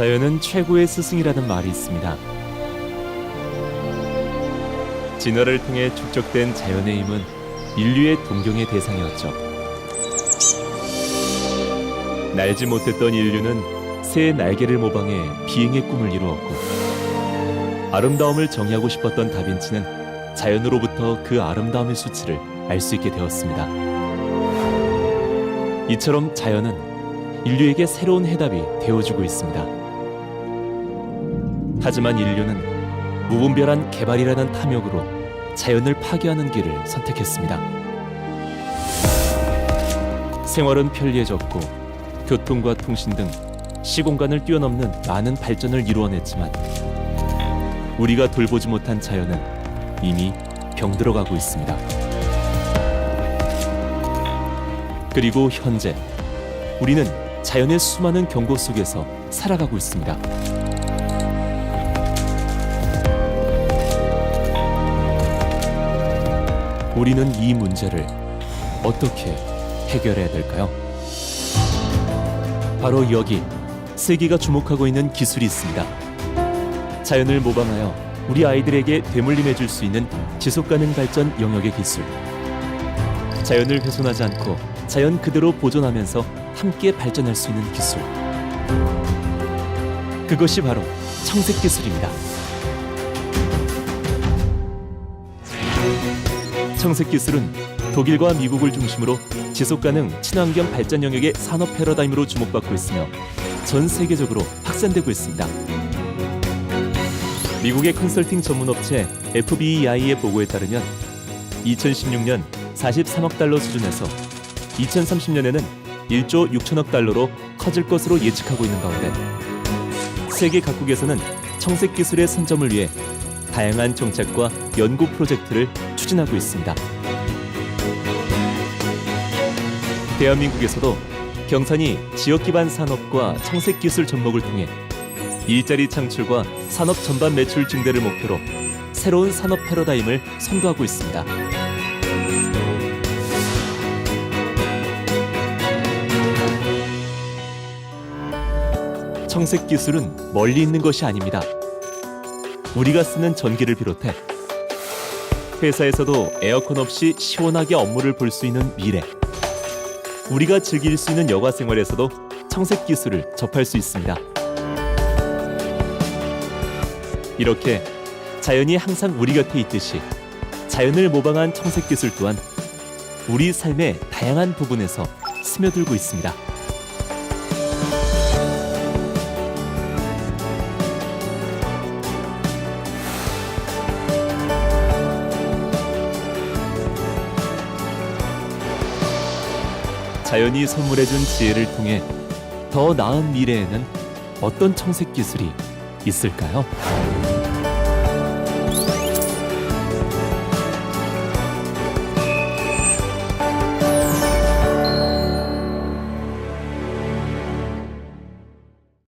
자연은 최고의 스승이라는 말이 있습니다. 진화를 통해 축적된 자연의 힘은 인류의 동경의 대상이었죠. 날지 못했던 인류는 새의 날개를 모방해 비행의 꿈을 이루었고 아름다움을 정의하고 싶었던 다빈치는 자연으로부터 그 아름다움의 수치를 알 수 있게 되었습니다. 이처럼 자연은 인류에게 새로운 해답이 되어주고 있습니다. 하지만 인류는 무분별한 개발이라는 탐욕으로 자연을 파괴하는 길을 선택했습니다. 생활은 편리해졌고 교통과 통신 등 시공간을 뛰어넘는 많은 발전을 이루어냈지만 우리가 돌보지 못한 자연은 이미 병들어가고 있습니다. 그리고 현재 우리는 자연의 수많은 경고 속에서 살아가고 있습니다. 우리는 이 문제를 어떻게 해결해야 될까요? 바로 여기 세계가 주목하고 있는 기술이 있습니다. 자연을 모방하여 우리 아이들에게 되물림해 줄 수 있는 지속 가능 발전 영역의 기술. 자연을 훼손하지 않고 자연 그대로 보존하면서 함께 발전할 수 있는 기술. 그것이 바로 청색 기술입니다. 청색 기술은 독일과 미국을 중심으로 지속 가능 친환경 발전 영역의 산업 패러다임으로 주목받고 있으며 전 세계적으로 확산되고 있습니다. 미국의 컨설팅 전문 업체 FBEI의 보고에 따르면 2016년 43억 달러 수준에서 2030년에는 1조 6천억 달러로 커질 것으로 예측하고 있는 가운데 세계 각국에서는 청색 기술의 선점을 위해 다양한 정책과 연구 프로젝트를 추진하고 있습니다. 대한민국에서도 경산이 지역 기반 산업과 청색 기술 접목을 통해 일자리 창출과 산업 전반 매출 증대를 목표로 새로운 산업 패러다임을 선도하고 있습니다. 청색 기술은 멀리 있는 것이 아닙니다. 우리가 쓰는 전기를 비롯해 회사에서도 에어컨 없이 시원하게 업무를 볼 수 있는 미래. 우리가 즐길 수 있는 여가 생활에서도 청색 기술을 접할 수 있습니다. 이렇게 자연이 항상 우리 곁에 있듯이 자연을 모방한 청색 기술 또한 우리 삶의 다양한 부분에서 스며들고 있습니다. 자연이 선물해준 지혜를 통해 더 나은 미래에는 어떤 청색 기술이 있을까요?